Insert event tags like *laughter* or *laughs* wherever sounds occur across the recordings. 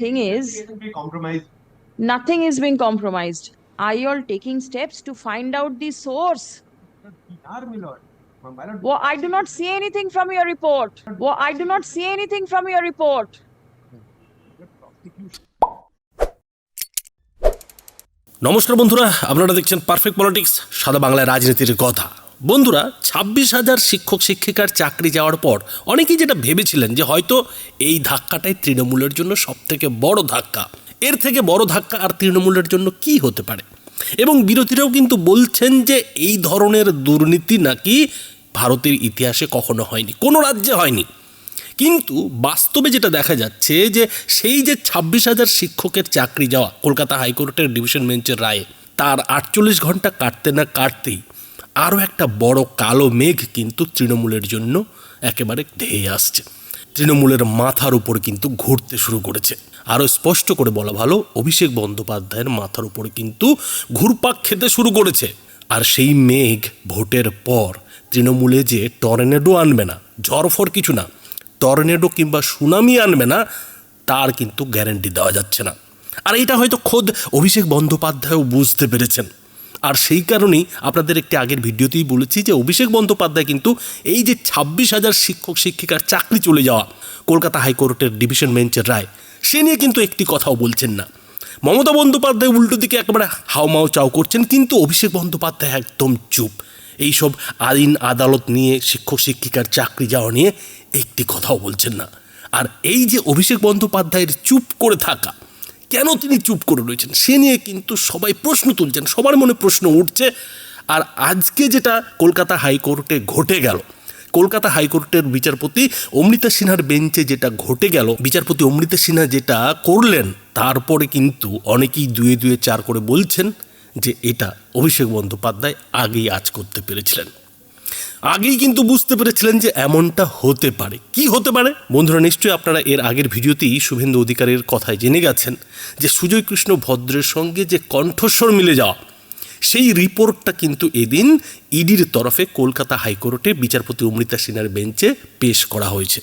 thing is, nothing is being compromised. Are you all taking steps to find out the source? Well, I do not see anything from your report. Well, I do not see anything from your report. নমস্কার বন্ধুরা আপনারা দেখছেন perfect politics সাদা বাংলায় রাজনীতির কথা বন্ধুরা, ছাব্বিশ হাজার শিক্ষক, শিক্ষিকার চাকরি যাওয়ার পর অনেকেই যেটা ভেবেছিলেন যে হয়তো এই ধাক্কাটাই তৃণমূলের জন্য সব থেকে বড় ধাক্কা। এর থেকে বড় ধাক্কা আর তৃণমূলের জন্য কি হতে পারে? এবং বিরোধীরাও কিন্তু বলছেন যে এই ধরনের দুর্নীতি নাকি ভারতের ইতিহাসে কখনো হয়নি, কোনো রাজ্যে হয়নি। কিন্তু বাস্তবে যেটা দেখা যাচ্ছে যে সেই যে ছাব্বিশ হাজার শিক্ষকের চাকরি যাওয়া কলকাতা হাইকোর্টের ডিভিশন বেঞ্চের রায়ে, তার আটচল্লিশ ঘণ্টা কাটতে না কাটতেই আরও একটা বড় কালো মেঘ কিন্তু তৃণমূলের জন্য একেবারে ধেয়ে আসছে। তৃণমূলের মাথার উপর কিন্তু ঘুরতে শুরু করেছে। আরও স্পষ্ট করে বলা ভালো, অভিষেক বন্দ্যোপাধ্যায়ের মাথার উপর কিন্তু ঘুরপাক খেতে শুরু করেছে। আর সেই মেঘ ভোটের পর তৃণমূলে যে টর্নেডো আনবে না ঝড়ফর কিছু না, টর্নেডো কিংবা সুনামি আনবে না, তার কিন্তু গ্যারেন্টি দেওয়া যাচ্ছে না। আর এটা হয়তো খোদ অভিষেক বন্দ্যোপাধ্যায়ও বুঝতে পেরেছেন। আর সেই কারণেই আপনাদের একটি আগের ভিডিওতেই বলেছি যে অভিষেক বন্দ্যোপাধ্যায় কিন্তু এই যে ছাব্বিশ হাজার শিক্ষক, শিক্ষিকার চাকরি চলে যাওয়া কলকাতা হাইকোর্টের ডিভিশন বেঞ্চের রায়, সে নিয়ে কিন্তু একটি কথাও বলছেন না। মমতা বন্দ্যোপাধ্যায় উল্টো দিকে একেবারে হাওমাও চাও করছেন, কিন্তু অভিষেক বন্দ্যোপাধ্যায় একদম চুপ। এইসব আইন, আদালত নিয়ে, শিক্ষক, শিক্ষিকার চাকরি যাওয়া নিয়ে একটি কথাও বলছেন না। আর এই যে অভিষেক বন্দ্যোপাধ্যায়ের চুপ করে থাকা কেন তিনি চুপ করে রয়েছেন? সে নিয়ে কিন্তু সবাই প্রশ্ন তুলছেন, সবার মনে প্রশ্ন উঠছে। আর আজকে যেটা কলকাতা হাইকোর্টে ঘটে গেল, কলকাতা হাইকোর্টের বিচারপতি অমৃতা সিনহার বেঞ্চে যেটা ঘটে গেল, বিচারপতি অমৃতা সিনহা যেটা করলেন, তারপরে কিন্তু অনেকেই দুয়ে দুয়ে চার করে বলছেন যে এটা অভিষেক বন্দ্যোপাধ্যায় আগেই আজ করতে পেরেছিলেন। আগেই কিন্তু বুঝতে পেরেছিলেন যে এমনটা হতে পারে। কি হতে পারে? বন্ধুরা, নিশ্চয়ই আপনারা এর আগের ভিডিওতেই শুভেন্দু অধিকারের কথায় জেনে গেছেন যে সুজয় কৃষ্ণ ভদ্রের সঙ্গে যে কণ্ঠস্বর মিলে যাওয়া, সেই রিপোর্টটা কিন্তু এদিন ইডির তরফে কলকাতা হাইকোর্টে বিচারপতি অমৃতা সিনহার বেঞ্চে পেশ করা হয়েছে।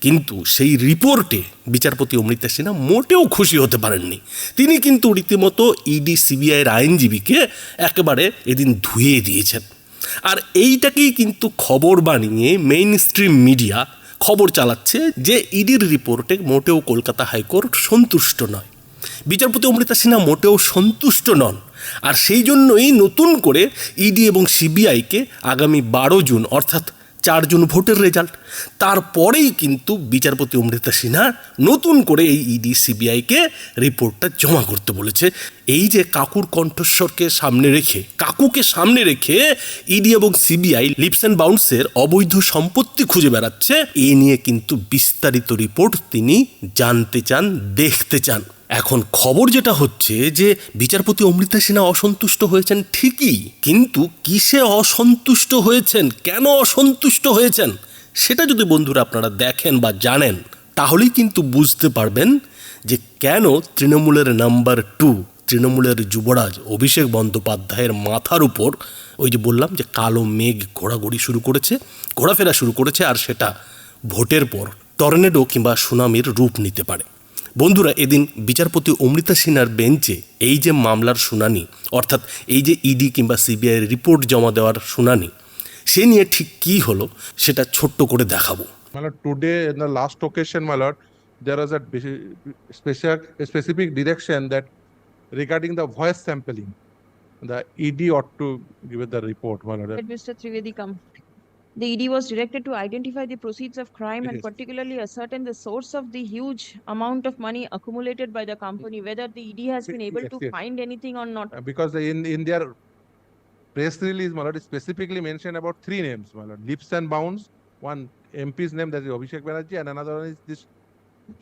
কিন্তু সেই রিপোর্টে বিচারপতি অমৃতা সিনহা মোটেও খুশি হতে পারেননি। তিনি কিন্তু রীতিমতো ইডি সিবিআইয়ের আইনজীবীকে একেবারে এদিন ধুয়ে দিয়েছেন। আর এইটাকেই কিন্তু খবর বানিয়ে মেইন স্ট্রিম মিডিয়া খবর চালাচ্ছে যে ইডির রিপোর্টে মোটেও কলকাতা হাইকোর্ট সন্তুষ্ট নয়। বিচারপতি অমৃতা সিনহা মোটেও সন্তুষ্ট নন। আর সেই জন্যই নতুন করে ইডি এবং সিবিআইকে আগামী বারো জুন, অর্থাৎ চার জুন ভোটের রেজাল্ট। তারপরেই কিন্তু বিচারপতি অমৃতা সিনহা নতুন করে এই ইডি সিবিআইকে রিপোর্টটা জমা করতে বলেছে। এই যে কাকুর কণ্ঠস্বরকে সামনে রেখে, কাকুকে সামনে রেখে ইডি এবং সিবিআই লিপস অ্যান্ড বাউন্সের অবৈধ সম্পত্তি খুঁজে বেড়াচ্ছে, এ নিয়ে কিন্তু বিস্তারিত রিপোর্ট তিনি জানতে চান, দেখতে চান। এখন খবর যেটা হচ্ছে যে বিচারপতি অমৃতা সিনহা অসন্তুষ্ট হয়েছেন ঠিকই, কিন্তু কিসে অসন্তুষ্ট হয়েছেন? কেন অসন্তুষ্ট হয়েছেন? সেটা যদি বন্ধুরা আপনারা দেখেন বা জানেন, তাহলেই কিন্তু বুঝতে পারবেন যে কেন তৃণমূলের নাম্বার টু, তৃণমূলের যুবরাজ অভিষেক বন্দ্যোপাধ্যায়ের মাথার উপর ওই যে বললাম যে কালো মেঘ ঘোরাঘুরি শুরু করেছে, ঘোরাফেরা শুরু করেছে, আর সেটা ভোটের পর টর্নেডো কিংবা সুনামির রূপ নিতে পারে। বন্ধুরা এদিন বিচারপতি অমৃতা সিনহার বেঞ্চে এই যে মামলার শুনানি অর্থাৎ এই যে ইডি কিংবা সিবিআই রিপোর্ট জমা দেওয়ার শুনানি সে নিয়ে ঠিক কি হলো সেটা ছোট্ট করে দেখাবো। Last occasion specific direction that regarding the voice sampling the ED ought to give the report The ED was directed to identify the proceeds of crime and particularly ascertain the source of the huge amount of money accumulated by the company, whether the ED has been able Yes, to yes. find anything or not. Uh, Because in, in their press release, my lord, it specifically mentioned about three names, my lord, leaps and bounds, one MP's name, that is Abhishek Banerjee, and another one is this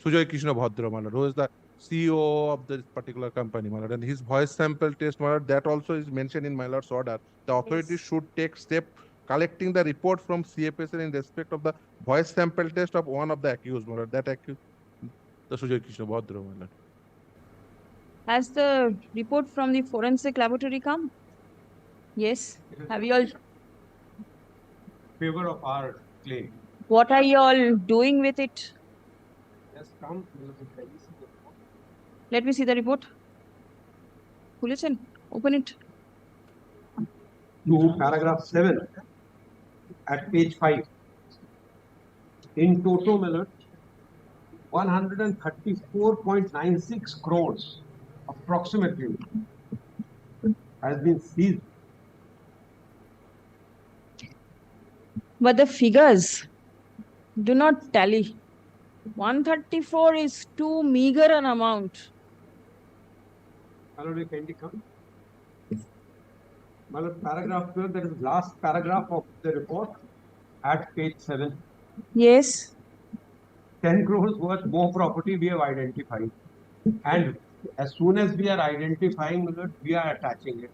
Sujoy Krishna Bhadra, my lord, who is the CEO of this particular company, my lord, and his voice sample test, my lord, that also is mentioned in my lord's order. The authorities should take step collecting the report from CFSL in respect of the voice sample test of one of the accused. That accused, the Sujoy Krishna Bhadra. Has the report from the forensic laboratory come? Yes. Have you all? Favor of our claim. What are you all doing with it? Yes, come. Let me see the report. Pull it in. Open it. To paragraph 7 at page five. In total, Millard, one hundred and thirty-four point nine six crores approximately has been seized. But the figures do not tally. 134 is too meager an amount. Mallory, can you come? Mallory, paragraph twelve, that is last paragraph of the report at page seven. Yes. ten crores worth more property we have identified. And as soon as we are identifying, we are attaching it.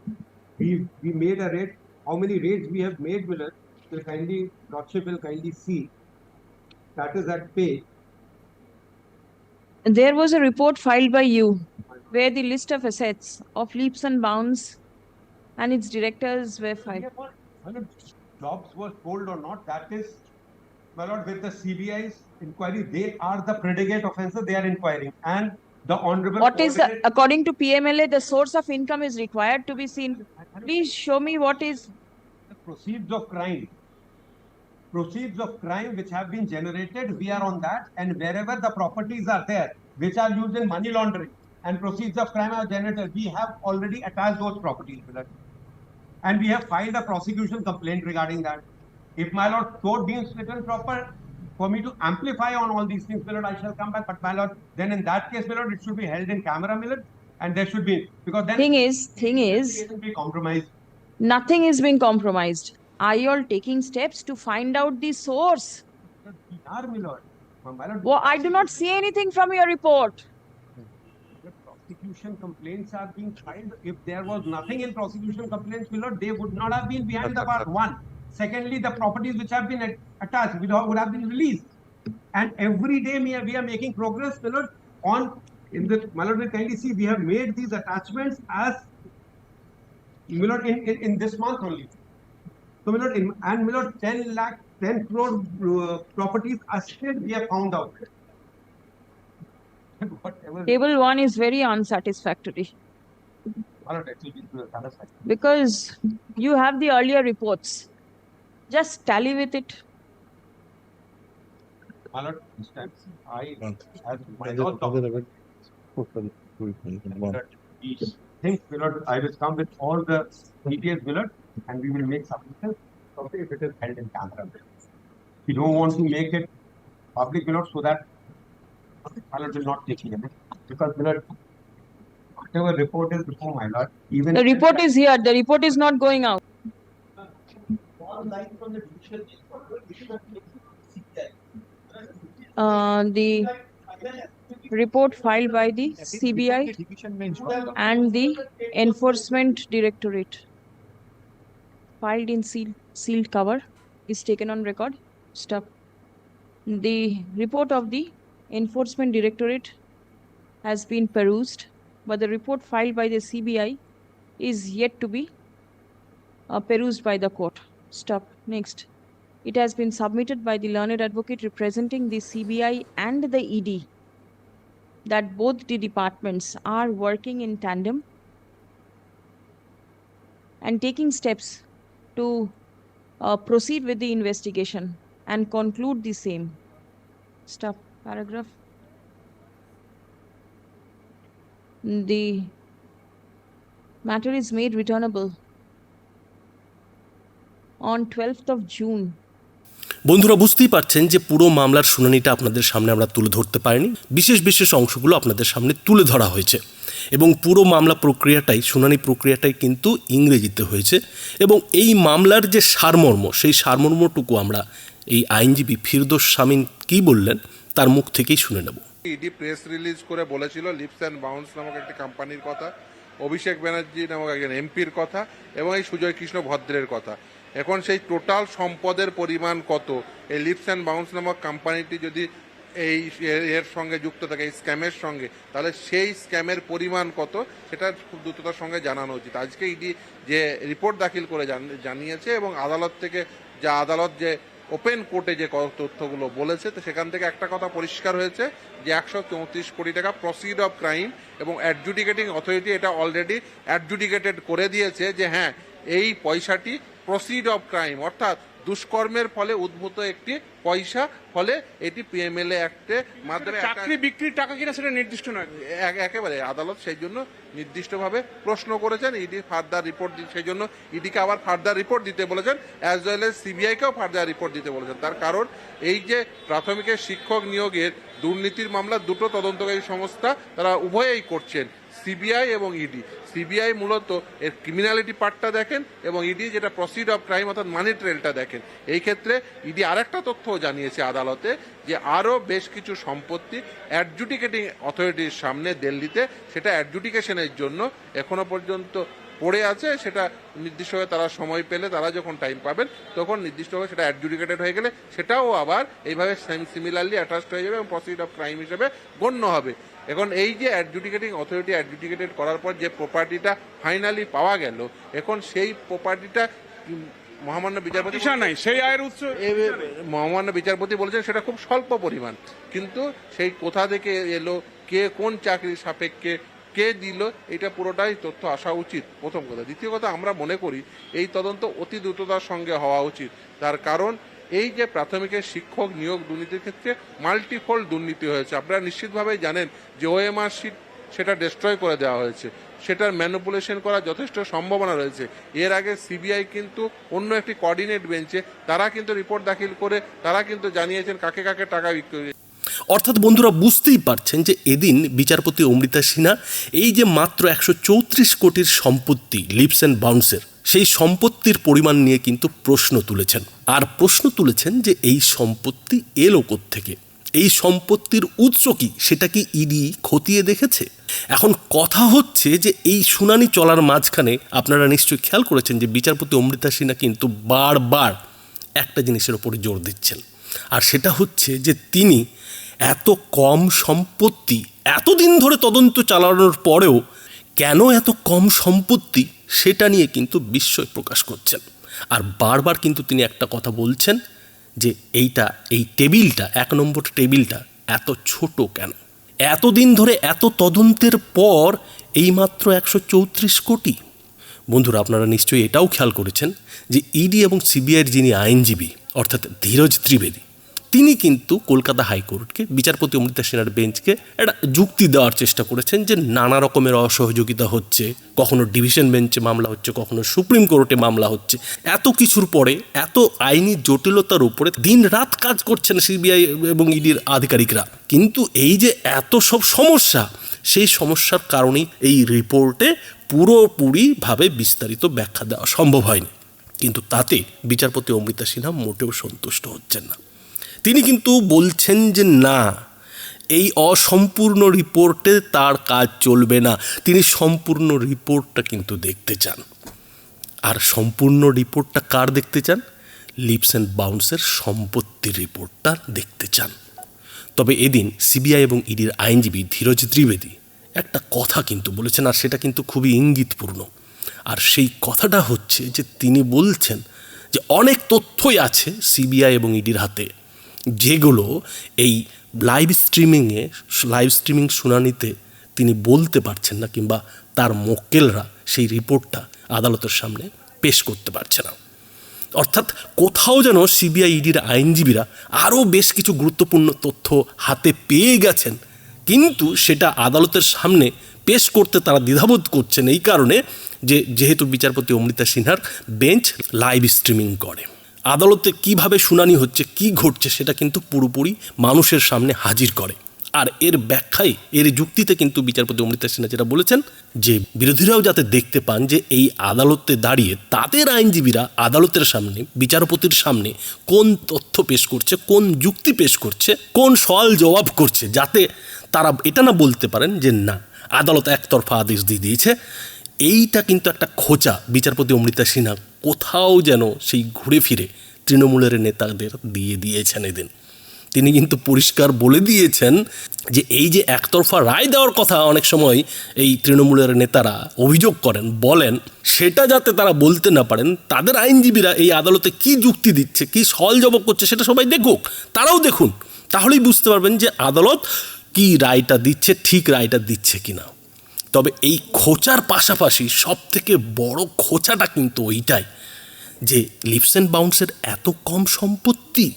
We, we made a rate, how many rates we have made, Millard, will kindly, Lordship will kindly see. That is at page. There was a report filed by you where the list of assets of leaps and bounds and its directors were fired. Jobs was told or not, that is, my lord, with the CBI's inquiry, they are the predicate offencer, they are inquiring. And the honorable. What is the, according to PMLA, the source of income is required to be seen. Please show me what is, the proceeds of crime. Proceeds of crime which have been generated, we are on that, and wherever the properties are there, which are used in money laundering, and proceeds of crime are generated, we have already attached those properties. And we have filed a prosecution complaint regarding that. If my lord so deems written proper, for me to amplify on all these things, my lord, I shall come back, but my lord, then in that case, my lord, it should be held in camera, my lord, and there should be, because then. thing is, thing is, be compromised. nothing is being compromised. Are you all taking steps to find out the source? We are, my lord. My lord, Well, I do not see anything from your report. Prosecution complaints are being filed. If there was nothing in prosecution complaints, my they would not have been behind the bar, one. Secondly, the properties which have been at- attached would have been released. And every day we are, we are making progress, my on, in the, my lord, will we have made these attachments as, my in, in, in this month only. So, my in, and my lord, ten lakh, ten crore uh, properties are still, we have found out. *laughs* Whatever. Table one is very unsatisfactory My lord, that will be to the satisfaction. because you have the earlier reports. Just tally with it. My lord, this time, I, One. as my Other- lord, other event. One. that these things, my I will come with all the details, my lord, and we will make submissions, okay, if it is held in camera. We don't want to make it public, my lord, so that my will not take it, because, my lord, whatever report is before my lord, even. The report is here. The report is not going out. Uh, the report filed by the CBI and the Enforcement Directorate filed in sealed, sealed cover is taken on record. Stop. The report of the Enforcement Directorate has been perused, but the report filed by the CBI is yet to be uh, perused by the court. Stop. Next. It has been submitted by the learned advocate representing the CBI and the ED that both the departments are working in tandem and taking steps to uh, proceed with the investigation and conclude the same. Stop. Paragraph. The matter is made returnable on 12th of June. বন্ধুরা, বুঝতেই পারছেন যে পুরো মামলার শুনানিটা আপনাদের সামনে আমরা তুলে ধরতে পারিনি। বিশেষ বিশেষ অংশগুলো আপনাদের সামনে তুলে ধরা হয়েছে। এবং পুরো মামলা প্রক্রিয়াটাই, শুনানি প্রক্রিয়াটাই কিন্তু ইংরেজিতে হয়েছে। এবং এই মামলার যে সারমর্ম, সেই সারমর্মটুকু আমরা এই আইনজীবী ফিরদোস শামীন কী বললেন তার মুখ থেকেই শুনে নেব। ইডি প্রেস রিলিজ করে বলেছিল লিপস অ্যান্ড বাউন্স নামক একটি কোম্পানির কথা, অভিষেক ব্যানার্জি নামক একজন এমপির কথা এবং এই সুজয় কৃষ্ণ ভদ্রের কথা। এখন সেই টোটাল সম্পদের পরিমাণ কত? এই লিপস অ্যান্ড বাউন্স নামক কোম্পানিটি যদি এই এর- সঙ্গে যুক্ত থাকে, এই স্ক্যামের সঙ্গে, তাহলে সেই স্ক্যামের পরিমাণ কত? সেটা খুব দ্রুততার সঙ্গে জানানো উচিত। আজকে ইডি যে রিপোর্ট দাখিল করে জানিয়েছে এবং আদালত থেকে যা আদালত যে ওপেন কোর্টে যে তথ্যগুলো বলেছে, তো সেখান থেকে একটা কথা পরিষ্কার হয়েছে যে একশো চৌত্রিশ কোটি টাকা প্রসিড অফ ক্রাইম এবং অ্যাডজুডিকেটিং অথরিটি এটা অলরেডি অ্যাডজুডিকেটেড করে দিয়েছে যে হ্যাঁ এই পয়সাটি প্রসিড অফ ক্রাইম অর্থাৎ দুষ্কর্মের ফলে উদ্ভূত একটি পয়সা ফলে এটি পিএমএলএ অ্যাক্টে মাধ্যমে একটা- চাকরি বিক্রির টাকা কিনা সেটা নির্দিষ্ট নয়? এক- একেবারে আদালত সেই জন্য নির্দিষ্টভাবে প্রশ্ন করেছেন ইডি ফার্দার রিপোর্ট সেই জন্য ইডিকে আবার ফার্দার রিপোর্ট দিতে বলেছেন অ্যাজ ওয়েল এজ সিবিআইকেও ফার্দার রিপোর্ট দিতে বলেছেন। তার কারণ এই যে প্রাথমিকের শিক্ষক নিয়োগের দুর্নীতির মামলা দুটো তদন্তকারী সংস্থা তারা উভয়েই করছেন। সিবিআই এবং ইডি। সিবিআই মূলত এর ক্রিমিনালিটি পার্টটা দেখেন এবং ইডি যেটা প্রসিড অফ ক্রাইম অর্থাৎ মানি ট্রেলটা দেখেন। এই ক্ষেত্রে ইডি আরেকটা তথ্যও জানিয়েছে আদালতে যে আরও বেশ কিছু সম্পত্তি অ্যাডজুডিকেটিং অথরিটির সামনে দিল্লিতে, সেটা অ্যাডজুডিকেশনের জন্য এখনও পর্যন্ত পড়ে আছে। সেটা নির্দিষ্টভাবে তারা সময় পেলে তারা যখন টাইম পাবেন, তখন নির্দিষ্টভাবে সেটা অ্যাডজুডিকেটেড হয়ে গেলে সেটাও আবার এইভাবে সেম সিমিলারলি অ্যাটাচড হয়ে যাবে এবং প্রসিড অফ ক্রাইম হিসেবে গণ্য হবে। এখন এই যে অ্যাডজুডিকেটিং অথরিটি অ্যাডজুডিকেটেড করার পর যে প্রপার্টিটা ফাইনালি পাওয়া গেল এখন সেই প্রপার্টিটা মহামান্য বিচারপতি নাই সেই আয়ের উৎস মহামান্য বিচারপতি বলেছেন সেটা খুব স্বল্প পরিমাণ। কিন্তু সেই কোথা থেকে এলো কে কোন চাকরির সাপেক্ষে কে দিল এটা পুরোটাই তথ্য আসা উচিত প্রথম কথা। দ্বিতীয় কথা আমরা মনে করি এই তদন্ত অতি দ্রুততার সঙ্গে হওয়া উচিত। তার কারণ এই যে প্রাথমিকের শিক্ষক নিয়োগ দুর্নীতির ক্ষেত্রে মাল্টিফোল্ড দুর্নীতি হয়েছে। আপনারা নিশ্চিতভাবেই জানেন যে ওএমআর শিট সেটা ডিস্ট্রয় করে দেওয়া হয়েছে। সেটার ম্যানুপুলেশন করার যথেষ্ট সম্ভাবনা রয়েছে। এর আগে সিবিআই কিন্তু অন্য একটি কোঅর্ডিনেট বেঞ্চে তারা কিন্তু রিপোর্ট দাখিল করে, তারা কিন্তু জানিয়েছেন কাকে কাকে টাকা বিক্রি অর্থাৎ বন্ধুরা, বুঝতেই পারছেন যে এদিন বিচারপতি অমৃতা সিনহা এই যে মাত্র একশো চৌত্রিশ কোটির সম্পত্তি লিপস অ্যান্ড বাউন্সের সেই সম্পত্তির পরিমাণ নিয়ে কিন্তু প্রশ্ন তুলেছেন। আর প্রশ্ন তুলেছেন যে এই সম্পত্তি এলো থেকে এই সম্পত্তির উৎস কি? সেটা কি ইডি খতিয়ে দেখেছে? এখন কথা হচ্ছে যে এই শুনানি চলার মাঝখানে আপনারা নিশ্চয়ই খেয়াল করেছেন যে বিচারপতি অমৃতা সিনহা কিন্তু বারবার একটা জিনিসের ওপরে জোর দিচ্ছেন। আর সেটা হচ্ছে যে তিনি এত কম সম্পত্তি, এতদিন ধরে তদন্ত চালানোর পরেও কেন এত কম সম্পত্তি সেটা নিয়ে কিন্তু বিস্ময় প্রকাশ করছেন। আর বারবার কিন্তু তিনি একটা কথা বলছেন যে এইটা, এই টেবিলটা, এক নম্বর টেবিলটা এত ছোট কেন? এতদিন ধরে এত তদন্তের পর এইমাত্র একশো চৌত্রিশ কোটি। বন্ধুরা, আপনারা নিশ্চয়ই এটাও খেয়াল করেছেন যে ইডি এবং সিবিআইয়ের যিনি আইনজীবী, অর্থাৎ ধীরজ ত্রিবেদী তিনি কিন্তু কলকাতা হাইকোর্টকে বিচারপতি অমৃতা সেনার বেঞ্চকে একটা যুক্তি দেওয়ার চেষ্টা করেছেন যে নানা রকমের অসহযোগিতা হচ্ছে, কখনো ডিভিশন বেঞ্চে মামলা হচ্ছে, কখনো সুপ্রিম কোর্টে মামলা হচ্ছে। এত কিছুর পরে, এত আইনি জটিলতার উপরে দিন রাত কাজ করছেন সিবিআই এবং ইডির আধিকারিকরা। কিন্তু এই যে এত সব সমস্যা, সেই সমস্যার কারণেই এই রিপোর্টে পুরোপুরিভাবে বিস্তারিত ব্যাখ্যা দেওয়া সম্ভব হয়নি। কিন্তু তাতে বিচারপতি অমৃতা সিনহা মোটেও সন্তুষ্ট হচ্ছেন না। তিনি কিন্তু বলছেন যে না, এই অসম্পূর্ণ রিপোর্টে তার কাজ চলবে না। তিনি সম্পূর্ণ রিপোর্টটা কিন্তু দেখতে চান। আর সম্পূর্ণ রিপোর্টটা কার দেখতে চান? লিপস অ্যান্ড বাউন্সের সম্পত্তির রিপোর্টটা দেখতে চান। তবে এদিন সিবিআই এবং ইডির আইনজীবী ধীরজ ত্রিবেদী একটা কথা কিন্তু বলেছেন, আর সেটা কিন্তু খুবই ইঙ্গিতপূর্ণ। আর সেই কথাটা হচ্ছে যে তিনি বলছেন যে অনেক তথ্যই আছে সিবিআই এবং ইডির হাতে। যেগুলো এই লাইভ স্ট্রিমিংয়ে লাইভ স্ট্রিমিং শুনানিতে তিনি বলতে পারছেন না কিংবা তার মক্কেলরা সেই রিপোর্টটা আদালতের সামনে পেশ করতে পারছে না। অর্থাৎ কোথাও যেন সিবিআই ইডির আইনজীবীরা আরও বেশ কিছু গুরুত্বপূর্ণ তথ্য হাতে পেয়ে গেছেন, কিন্তু সেটা আদালতের সামনে পেশ করতে তারা দ্বিধাবোধ করছেন এই কারণে যে যেহেতু বিচারপতি অমৃতা সিনহার বেঞ্চ লাইভ স্ট্রিমিং করে। আদালতে কীভাবে শুনানি হচ্ছে, কি ঘটছে সেটা কিন্তু পুরোপুরি মানুষের সামনে হাজির করে। আর এর ব্যাখ্যায়, এর যুক্তিতে কিন্তু বিচারপতি অমৃতা সিনহা যেটা বলেছেন যে, বিরোধীরাও যাতে দেখতে পান যে এই আদালতে দাঁড়িয়ে তাদের আইনজীবীরা আদালতের সামনে, বিচারপতির সামনে কোন তথ্য পেশ করছে, কোন যুক্তি পেশ করছে, কোন সওয়াল জবাব করছে, যাতে তারা এটা না বলতে পারেন যে না, আদালত একতরফা আদেশ দিয়ে দিয়েছে। এইটা কিন্তু একটা খোঁচা বিচারপতি অমৃতা সিনহা কোথাও যেন সেই ঘুরে ফিরে তৃণমূলের নেতাদের দিয়ে দিয়েছেন এদিন। তিনি কিন্তু পরিষ্কার বলে দিয়েছেন যে এই যে একতরফা রায় দেওয়ার কথা অনেক সময় এই তৃণমূলের নেতারা অভিযোগ করেন, বলেন, সেটা যাতে তারা বলতে না পারেন, তাদের আইনজীবীরা এই আদালতে কি যুক্তি দিচ্ছে, কি সল জবক করছে সেটা সবাই দেখুক, তারাও দেখুন। তাহলেই বুঝতে পারবেন যে আদালত কি রায়টা দিচ্ছে, ঠিক রায়টা দিচ্ছে কি না তবে এই খোঁচার পাশাপাশি সব থেকে বড় খোঁচাটা কিন্তু ওইটাই যে লিপস অ্যান্ড বাউন্সের এত কম সম্পত্তি,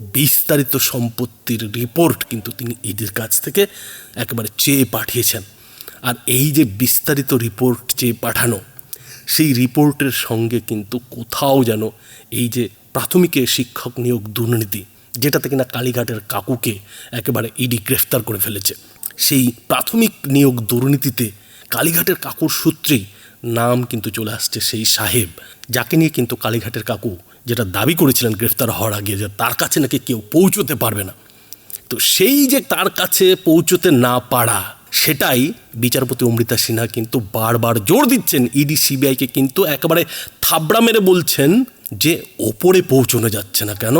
বিস্তারিত সম্পত্তির রিপোর্ট কিন্তু তিনি ইডির কাছ থেকে একেবারে চেয়ে পাঠিয়েছেন। আর এই যে বিস্তারিত রিপোর্ট চেয়ে পাঠানো, সেই রিপোর্টের সঙ্গে কিন্তু কোথাও যেন এই যে প্রাথমিকে শিক্ষক নিয়োগ দুর্নীতি, যেটাতে কিনা কালীঘাটের কাকুকে একেবারে ইডি গ্রেফতার করে ফেলেছে, সেই প্রাথমিক নিয়োগ দুর্নীতিতে কালীঘাটের কাকুর সূত্রেই নাম কিন্তু চলে আসছে সেই সাহেব, যাকে নিয়ে কিন্তু কালীঘাটের কাকু যেটা দাবি করেছিলেন গ্রেফতার হওয়ার আগে যে তার কাছে নাকি কেউ পৌঁছতে পারবে না। তো সেই যে তার কাছে পৌঁছতে না পারা, সেটাই বিচারপতি অমৃতা সিনহা কিন্তু বারবার জোর দিচ্ছেন। ইডি সিবিআইকে কিন্তু একেবারে থাবড়া মেরে বলছেন যে ওপরে পৌঁছানো যাচ্ছে না কেন,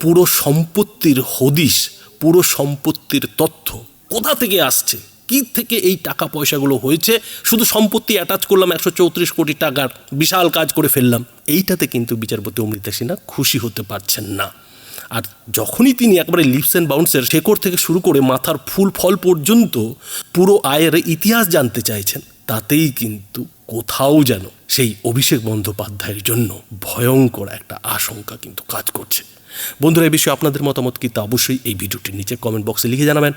পুরো সম্পত্তির হদিশ, পুরো সম্পত্তির তথ্য কোথা থেকে আসছে? কি থেকে এই টাকা পয়সাগুলো হয়েছে? শুধু সম্পত্তি অ্যাটাচ করলাম একশো চৌত্রিশ কোটি টাকার বিশাল কাজ করে ফেললাম। এইটাতে কিন্তু বিচারপতি অমৃতা সিনহা খুশি হতে পারছেন না। আর যখনই তিনি একবারে লিপস অ্যান্ড বাউন্সের শেকড় থেকে শুরু করে মাথার ফুল ফল পর্যন্ত পুরো আয়ের ইতিহাস জানতে চাইছেন, তাতেই কিন্তু কোথাও যেন সেই অভিষেক বন্দ্যোপাধ্যায়ের জন্য ভয়ঙ্কর একটা আশঙ্কা কিন্তু কাজ করছে। বন্ধুরা এই বিষয়ে আপনাদের মতামত কিন্তু অবশ্যই এই ভিডিওটির নিচে কমেন্ট বক্সে লিখে জানাবেন।